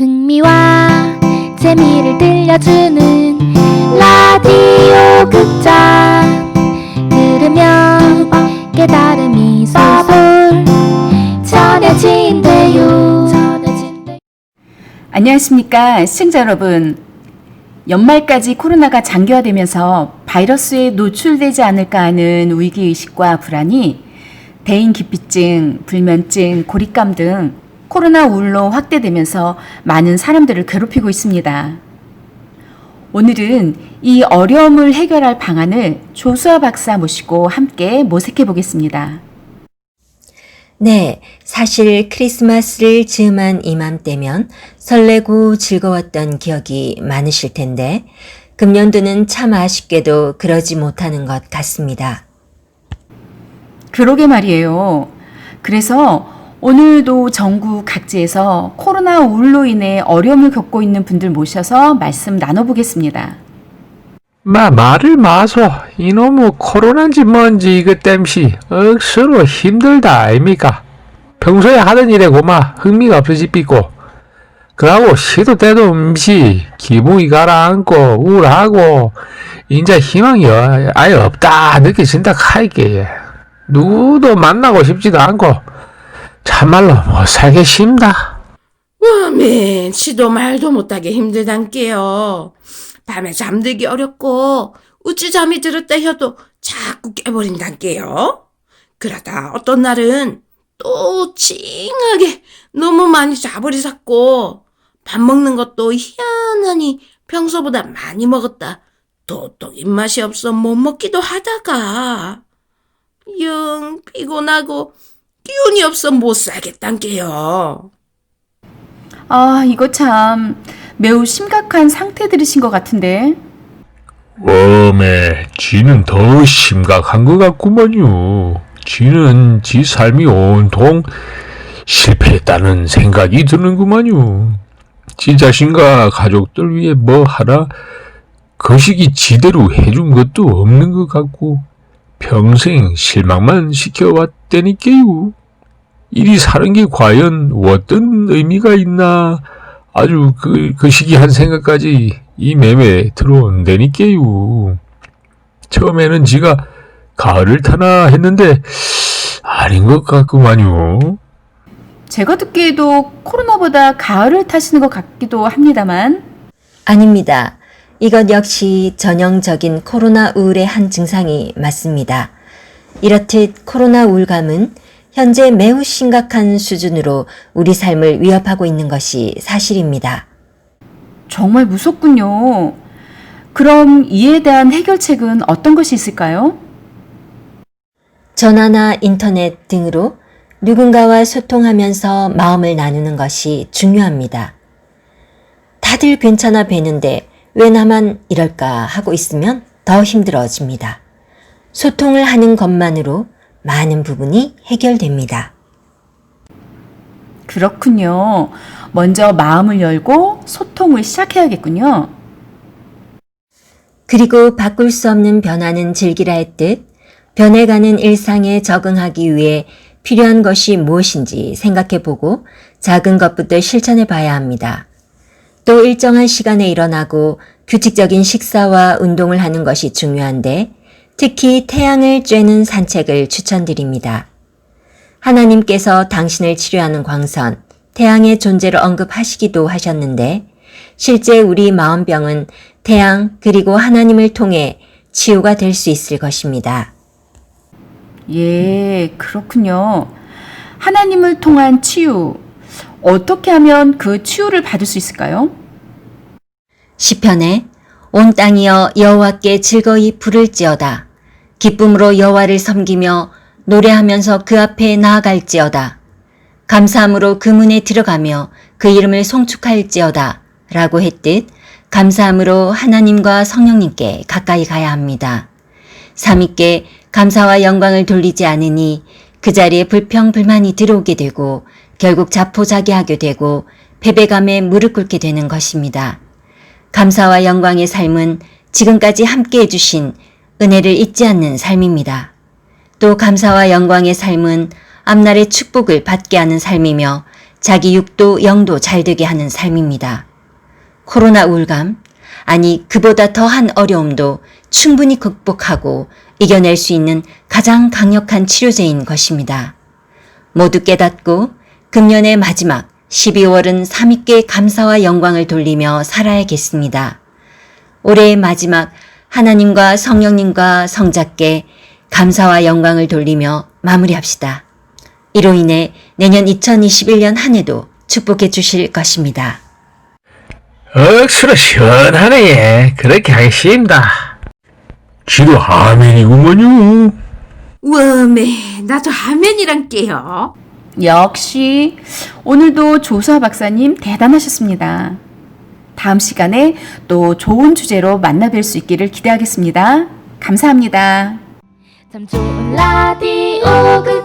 흥미와 재미를 들려주는 라디오 극장 들으면 깨달음이 쏠쏠 전해진대요 안녕하십니까 시청자 여러분. 연말까지 코로나가 장기화되면서 바이러스에 노출되지 않을까 하는 위기의식과 불안이 대인 기피증, 불면증, 고립감 등 코로나 우울로 확대되면서 많은 사람들을 괴롭히고 있습니다. 오늘은 이 어려움을 해결할 방안을 조수아 박사 모시고 함께 모색해 보겠습니다. 네, 사실 크리스마스를 즈음한 이맘때면 설레고 즐거웠던 기억이 많으실 텐데, 금년도는 참 아쉽게도 그러지 못하는 것 같습니다. 그러게 말이에요. 그래서 오늘도 전국 각지에서 코로나 우울로 인해 어려움을 겪고 있는 분들 모셔서 말씀 나눠보겠습니다. 마 말을 마소. 이놈의 코로나인지 뭔지 이것 땜시 억수로 힘들다 아닙니까? 평소에 하던 일에 고마 흥미가 없어지삐고. 그러고 시도 때도 없이 기분이 가라앉고 우울하고 인자 희망이 어- 아예 없다 느껴진다 카이게 누구도 만나고 싶지도 않고 참말로 못 살겠습니다 와맨 시도 말도 못하게 힘들단께요. 밤에 잠들기 어렵고 우찌 잠이 들었다 해도 자꾸 깨버린단께요. 그러다 어떤 날은 또 찡하게 너무 많이 자버리샀고 밥 먹는 것도 희한하니 평소보다 많이 먹었다. 또또 입맛이 없어 못 먹기도 하다가 영 피곤하고 기운이 없어 못 살겠단께요. 아, 이거 참 매우 심각한 상태들이신 것 같은데. 웜에 지는 더 심각한 것 같구먼요. 지는 지 삶이 온통 실패했다는 생각이 드는구만요. 지 자신과 가족들 위해 뭐 하나 거시기 지대로 해준 것도 없는 것 같고 평생 실망만 시켜왔다니까요. 이리 사는 게 과연 어떤 의미가 있나 아주 그, 그 시기한 생각까지 이 맴에 들어온다니까요. 처음에는 지가 가을을 타나 했는데 아닌 것 같구만요. 제가 듣기에도 코로나보다 가을을 타시는 것 같기도 합니다만. 아닙니다. 이것 역시 전형적인 코로나 우울의 한 증상이 맞습니다. 이렇듯 코로나 우울감은 현재 매우 심각한 수준으로 우리 삶을 위협하고 있는 것이 사실입니다. 정말 무섭군요. 그럼 이에 대한 해결책은 어떤 것이 있을까요? 전화나 인터넷 등으로 누군가와 소통하면서 마음을 나누는 것이 중요합니다. 다들 괜찮아 뵈는데 왜 나만 이럴까 하고 있으면 더 힘들어집니다. 소통을 하는 것만으로 많은 부분이 해결됩니다. 그렇군요. 먼저 마음을 열고 소통을 시작해야겠군요. 그리고 바꿀 수 없는 변화는 즐기라 했듯 변해가는 일상에 적응하기 위해 필요한 것이 무엇인지 생각해 보고 작은 것부터 실천해 봐야 합니다. 또 일정한 시간에 일어나고 규칙적인 식사와 운동을 하는 것이 중요한데 특히 태양을 쬐는 산책을 추천드립니다. 하나님께서 당신을 치료하는 광선, 태양의 존재를 언급하시기도 하셨는데 실제 우리 마음병은 태양 그리고 하나님을 통해 치유가 될 수 있을 것입니다. 예, 그렇군요. 하나님을 통한 치유. 어떻게 하면 그 치유를 받을 수 있을까요? 시편에 온 땅이여 여호와께 즐거이 부를지어다. 기쁨으로 여호와를 섬기며 노래하면서 그 앞에 나아갈지어다. 감사함으로 그 문에 들어가며 그 이름을 송축할지어다. 라고 했듯 감사함으로 하나님과 성령님께 가까이 가야 합니다. 삼위께 감사와 영광을 돌리지 않으니 그 자리에 불평불만이 들어오게 되고 결국 자포자기하게 되고 패배감에 무릎 꿇게 되는 것입니다. 감사와 영광의 삶은 지금까지 함께 해주신 은혜를 잊지 않는 삶입니다. 또 감사와 영광의 삶은 앞날의 축복을 받게 하는 삶이며 자기 육도 영도 잘 되게 하는 삶입니다. 코로나 우울감, 아니 그보다 더한 어려움도 충분히 극복하고 이겨낼 수 있는 가장 강력한 치료제인 것입니다. 모두 깨닫고 금년의 마지막 12월은 삼위께 감사와 영광을 돌리며 살아야겠습니다. 올해의 마지막 하나님과 성령님과 성자께 감사와 영광을 돌리며 마무리합시다. 이로 인해 내년 2021년 한 해도 축복해 주실 것입니다. 억수로 시원하네. 그렇게 하겠습니다. 지도 아멘이구먼요. 워메, 나도 화면이란 게요. 역시 오늘도 조수아 박사님 대단하셨습니다. 다음 시간에 또 좋은 주제로 만나 뵐 수 있기를 기대하겠습니다. 감사합니다. 참 좋은 라디오 극장